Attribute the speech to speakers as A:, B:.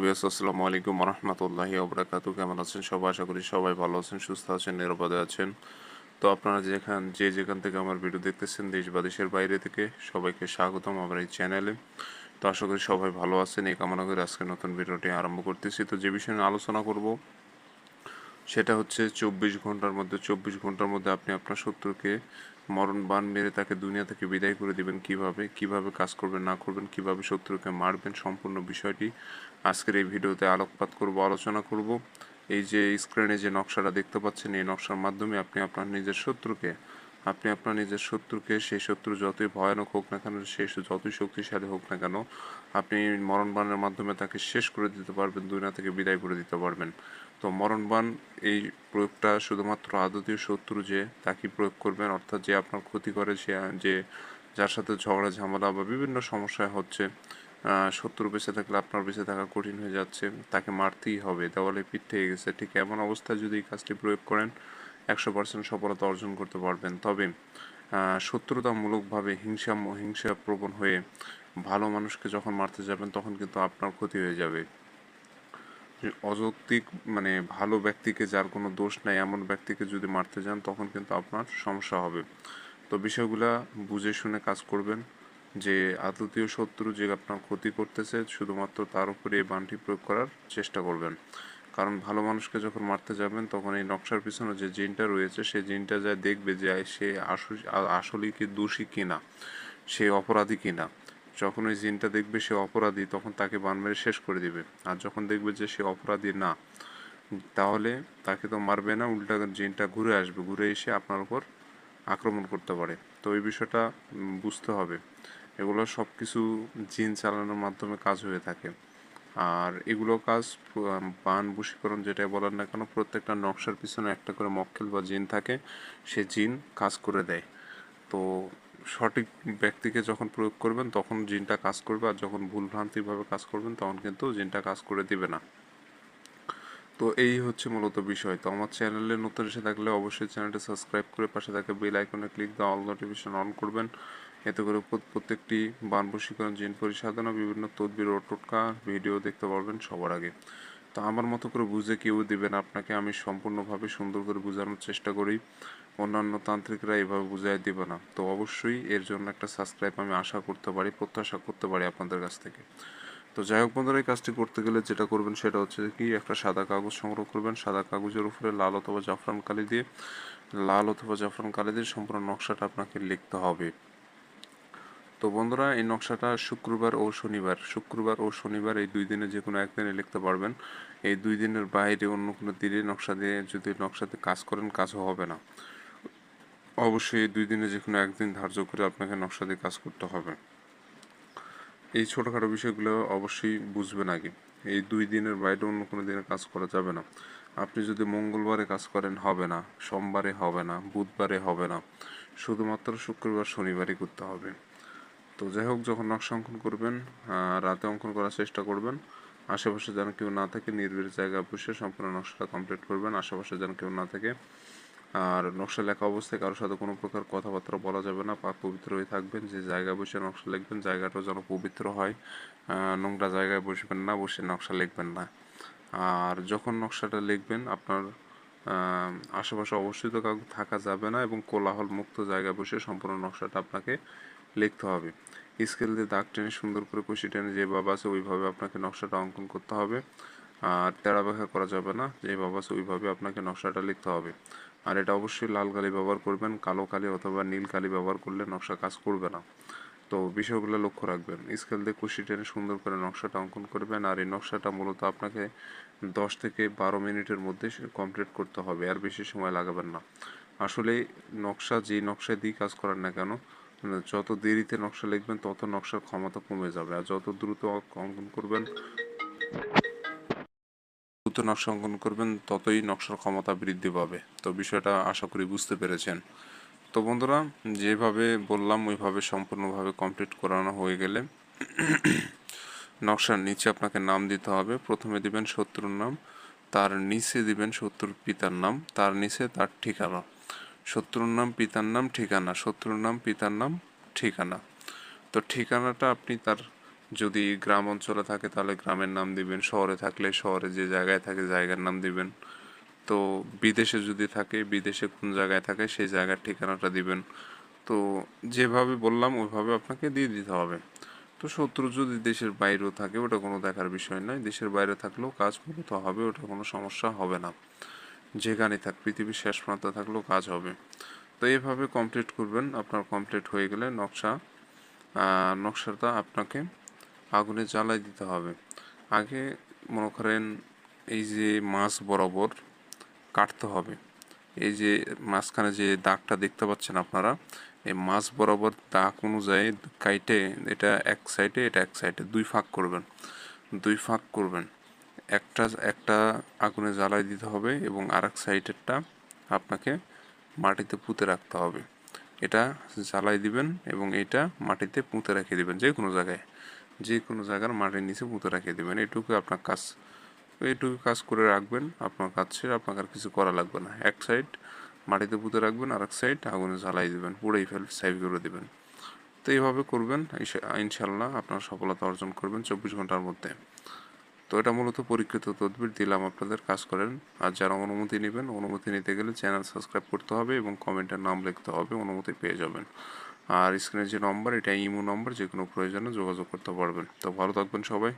A: আসসালামু আলাইকুম রহমতুল্লাহি ওবরাকাতু কেমন আছেন সবাই? আশা করি সবাই ভালো আছেন, সুস্থ আছেন, নিরাপদে আছেন। তো আপনারা যেখান যে যেখান থেকে আমার ভিডিও দেখতেছেন, দেশ বা দেশের বাইরে থেকে সবাইকে স্বাগতম আমার এই চ্যানেলে। তো আশা করি সবাই ভালো আছেন, এই কামনা করে আজকে নতুন ভিডিওটি আরম্ভ করতেছি। তো যে বিষয়ে আলোচনা করব, সেটা হচ্ছে চব্বিশ ঘণ্টার মধ্যে চব্বিশ ঘণ্টার মধ্যে আপনি আপনার শত্রুকে মরণ বান মেরে তাকে দুনিয়া থেকে বিদায় করে দিবেন কীভাবে কীভাবে কাজ করবেন, না করবেন, কীভাবে শত্রুকে মারবেন, সম্পূর্ণ বিষয়টি আজকের এই ভিডিওতে আলোকপাত করব, আলোচনা করব। এই যে স্ক্রিনে যে নকশাটা দেখতে পাচ্ছেন, এই নকশার মাধ্যমে আপনি আপনার নিজের শত্রুকে, আপনি আপনার নিজের শত্রুকে, সেই শত্রু যতই ভয়ানক হোক না কেন, সে যতই শক্তিশালী হোক না কেন, আপনি মরণবানের মাধ্যমে তাকে শেষ করে দিতে পারবেন, দুনিয়া থেকে বিদায় করে দিতে পারবেন। তো মরণবান এই প্রয়োগটা শুধুমাত্র আদতীয় শত্রু যে তাকে প্রয়োগ করবেন, অর্থাৎ যে আপনার ক্ষতি করে সে, যে যার সাথে ঝগড়া, ঝামেলা বা বিভিন্ন সমস্যায় হচ্ছে শত্রু বেঁচে থাকলে আপনার বেঁচে থাকা কঠিন হয়ে যাচ্ছে, তাকে মারতেই হবে, দেওয়ালে পিঠ থেকে গেছে। ঠিক এমন অবস্থায় যদি এই কাজটি প্রয়োগ করেন, একশো পার্সেন্ট সফলতা অর্জন করতে পারবেন। তবে শত্রুতামূলকভাবে হিংসা হিংসা প্রবণ হয়ে ভালো মানুষকে যখন মারতে যাবেন, তখন কিন্তু আপনার ক্ষতি হয়ে যাবে। অযৌক্তিক মানে ভালো ব্যক্তিকে যার কোনো দোষ নাই, এমন ব্যক্তিকে যদি মারতে যান, তখন কিন্তু আপনার সমস্যা হবে। তো বিষয়গুলা বুঝে শুনে কাজ করবেন যে আদতীয় শত্রু যে আপনার ক্ষতি করতেছে, শুধুমাত্র তার উপরে এই বানটি প্রয়োগ করার চেষ্টা করবেন। কারণ ভালো মানুষকে যখন মারতে যাবেন, তখন এই নকশার পিছনে যে জিনটা রয়েছে, সেই জিনটা যা দেখবে যে সে আসলেই কি দোষী কিনা, সে অপরাধী কিনা। যখন ওই জিনটা দেখবে সে অপরাধী, তখন তাকে বান মেরে শেষ করে দিবে। আর যখন দেখবে যে সে অপরাধী না, তাহলে তাকে তো মারবে না, উল্টা জিনটা ঘুরে আসবে, ঘুরে এসে আপনার উপর আক্রমণ করতে পারে। তো এই বিষয়টা বুঝতে হবে। এগুলো সব কিছু জিন চালানোর মাধ্যমে কাজ হয়ে থাকে। আর এগুলো কাজ বান বশীকরণ যেটাই বলেন না কেন, প্রত্যেকটা নকশার পিছনে একটা করে মক্কেল বা জিন থাকে, সে জিন কাজ করে দেয়। তো সঠিক ব্যক্তিকে যখন প্রয়োগ করবেন, তখন জিনটা কাজ করবে আর যখন ভুলভ্রান্তিভাবে কাজ করবেন, তখন কিন্তু জিনটা কাজ করে দিবে না। তো এই হচ্ছে মূলত বিষয়। তো আমার চ্যানেলে নতুন এসে থাকলে অবশ্যই চ্যানেলটা সাবস্ক্রাইব করে পাশে থাকে বেল আইকনে ক্লিক দিয়ে অল নোটিফিকেশন অন করবেন। এতে করে প্রত- প্রত্যেকটি বান বশীকরণ জিন পরিসাধনা বিভিন্ন তদবির ও টোটকা ভিডিও দেখতে পারবেন সবার আগে। তো আমার মতো করে বুঝে কেউ দিবেন। আপনাকে আমি সম্পূর্ণভাবে সুন্দর করে বোঝানোর চেষ্টা করি। অন্যান্য তান্ত্রিকরা এভাবে বুঝাই দিবে না। তো অবশ্যই এর জন্য একটা সাবস্ক্রাইব আমি আশা করতে পারি, প্রত্যাশা করতে পারি আপনাদের কাছ থেকে। তো যাই হোক বন্ধুরা, এই কাজটি করতে গেলে যেটা করবেন সেটা হচ্ছে কি, একটা সাদা কাগজ সংগ্রহ করবেন। সাদা কাগজের উপরে লাল অথবা জাফরান কালি দিয়ে, লাল অথবা জাফরান কালি দিয়ে সম্পূর্ণ নকশাটা আপনাকে লিখতে হবে। তো বন্ধুরা, এই নকশাটা শুক্রবার ও শনিবার। শুক্রবার ও শনিবার এই দুই দিনে যে কোনো একদিনে লিখতে পারবেন। এই দুই দিনের বাইরে অন্য কোনো দিনে নকশা দিয়ে যদি নকশাতে কাজ করেন, কাজও হবে না। অবশ্যই এই দুই দিনে যে কোনো একদিন ধার্য করে আপনাকে নকশা দিয়ে কাজ করতে হবে। এই ছোটোখাটো বিষয়গুলো অবশ্যই বুঝবেন আগে। এই দুই দিনের বাইরে অন্য কোনো দিনে কাজ করা যাবে না। আপনি যদি মঙ্গলবারে কাজ করেন, হবে না। সোমবারে হবে না, বুধবারে হবে না। শুধুমাত্র শুক্রবার, শনিবারই করতে হবে। তো যাই হোক, যখন নকশা অঙ্কন করবেন রাতে অঙ্কন করার চেষ্টা করবেন। আশেপাশে যেন কেউ না থাকে নির্বিড় জায়গায় বসে সম্পূর্ণ নকশাটা কমপ্লিট করবেন। আশেপাশে যেন কেউ না থাকে আর নকশা লেখা অবস্থায় কারোর সাথে কোনো প্রকার কথাবার্তা বলা যাবে না পাক পবিত্র হয়ে থাকবেন, যে জায়গায় বসে নকশা লিখবেন জায়গাটাও যেন পবিত্র হয় নোংরা জায়গায় বসবেন না, বসে নকশা লিখবেন না। আর যখন নকশাটা লিখবেন, আপনার আশেপাশে অবশ্যই তো কাউকে থাকা যাবে না এবং কোলাহল মুক্ত জায়গায় বসে সম্পূর্ণ নকশাটা আপনাকে লিখতে হবে। স্কেল দিয়ে দাগ টেনে সুন্দর করে কুশি টেনে যে বাবা আছে ওইভাবে আপনাকে নকশাটা অঙ্কন করতে হবে। আর তেড়া ব্যাখ্যা করা যাবে না যে বাবা আছে ওইভাবে আপনাকে নকশাটা লিখতে হবে। আর এটা অবশ্যই লাল কালি ব্যবহার করবেন, কালো কালি অথবা নীল কালি ব্যবহার করলে নকশা কাজ করবে না। তো বিষয়গুলো লক্ষ্য রাখবেন। স্কেল দিয়ে কুশি টেনে সুন্দর করে নকশাটা অঙ্কন করবেন আর এই নকশাটা মূলত আপনাকে দশ থেকে বারো মিনিটের মধ্যে কমপ্লিট করতে হবে, আর বেশি সময় লাগাবেন না। আসলে নকশা যে নকশায় দিয়ে কাজ করেন না কেন মানে যত দেরিতে নকশা লিখবেন, তত নকশার ক্ষমতা কমে যাবে। আর যত দ্রুত অঙ্কন করবেন দ্রুত নকশা অঙ্কন করবেন, ততই নকশার ক্ষমতা বৃদ্ধি পাবে। তো বিষয়টা আশা করি বুঝতে পেরেছেন। তো বন্ধুরা, যেভাবে বললাম, ওইভাবে সম্পূর্ণভাবে কমপ্লিট করানো হয়ে গেলে নকশার নিচে আপনাকে নাম দিতে হবে। প্রথমে দিবেন শত্রুর নাম, তার নিচে দিবেন শত্রুর পিতার নাম, তার নিচে তার ঠিকানা। শত্রুর নাম, পিতার নাম, ঠিকানা। শত্রুর নাম, পিতার নাম, ঠিকানা। তো ঠিকানাটা আপনি তার যদি গ্রাম অঞ্চলে থাকে, তাহলে গ্রামের নাম দিবেন, শহরে থাকলে শহরে যে জায়গায় থাকে জায়গার নাম দিবেন। তো বিদেশে যদি থাকে, বিদেশে কোন জায়গায় থাকে, সেই জায়গার ঠিকানাটা দিবেন। তো যেভাবে বললাম, ওইভাবে আপনাকে দিয়ে দিতে হবে। তো শত্রু যদি দেশের বাইরেও থাকে, ওটা কোনো দেখার বিষয় নয়। দেশের বাইরে থাকলেও কাজ মূলত হবে, ওটা কোনো সমস্যা হবে না। যেখানে থাক, পৃথিবীর শেষ প্রান্তে থাকলেও কাজ হবে। তো এইভাবে কমপ্লিট করবেন। আপনার কমপ্লিট হয়ে গেলে নকশা নকশাটা আপনাকে আগুনে জ্বালাই দিতে হবে। আগে মনে করেন এই যে মাছ বরাবর কাটতে হবে। এই যে মাঝখানে যে দাগটা দেখতে পাচ্ছেন আপনারা, এই মাছ বরাবর দাগ অনুযায়ী কাইটে এটা এক সাইডে, এটা এক সাইডে দুই ফাঁক করবেন। দুই ফাঁক করবেন। একটা একটা আগুনে জ্বালাই দিতে হবে এবং আর এক সাইডেরটা আপনাকে মাটিতে পুঁতে রাখতে হবে। এটা জ্বালাই দিবেন এবং এটা মাটিতে পুঁতে রেখে দিবেন যে কোনো জায়গায়। যে কোনো জায়গার মাটির নিচে পুঁতে রাখিয়ে দেবেন। এটুকু আপনার কাজ এইটুকু কাজ করে রাখবেন। আপনার কাজ ছেড়ে আপনাকে আর কিছু করা লাগবে না। এক সাইড মাটিতে পুঁতে রাখবেন আর এক সাইড আগুনে জ্বালাই দিবেন পুড়েই ফেল সাইভ করে দেবেন। তো এইভাবে করবেন ইনশাল্লাহ আপনার সফলতা অর্জন করবেন চব্বিশ ঘণ্টার মধ্যে। তো এটা মূলত পরীক্ষিত তদবির, দিলাম আপনাদের, কাজ করেন। আর যারা অনুমতি নেবেন, অনুমতি নিতে গেলে চ্যানেল সাবস্ক্রাইব করতে হবে এবং কমেন্টের নাম লিখতে হবে, অনুমতি পেয়ে যাবেন। আর স্ক্রিনের যে নম্বর, এটা ইমো নম্বর যে কোনো প্রয়োজনে যোগাযোগ করতে পারবেন। তো ভালো থাকবেন সবাই।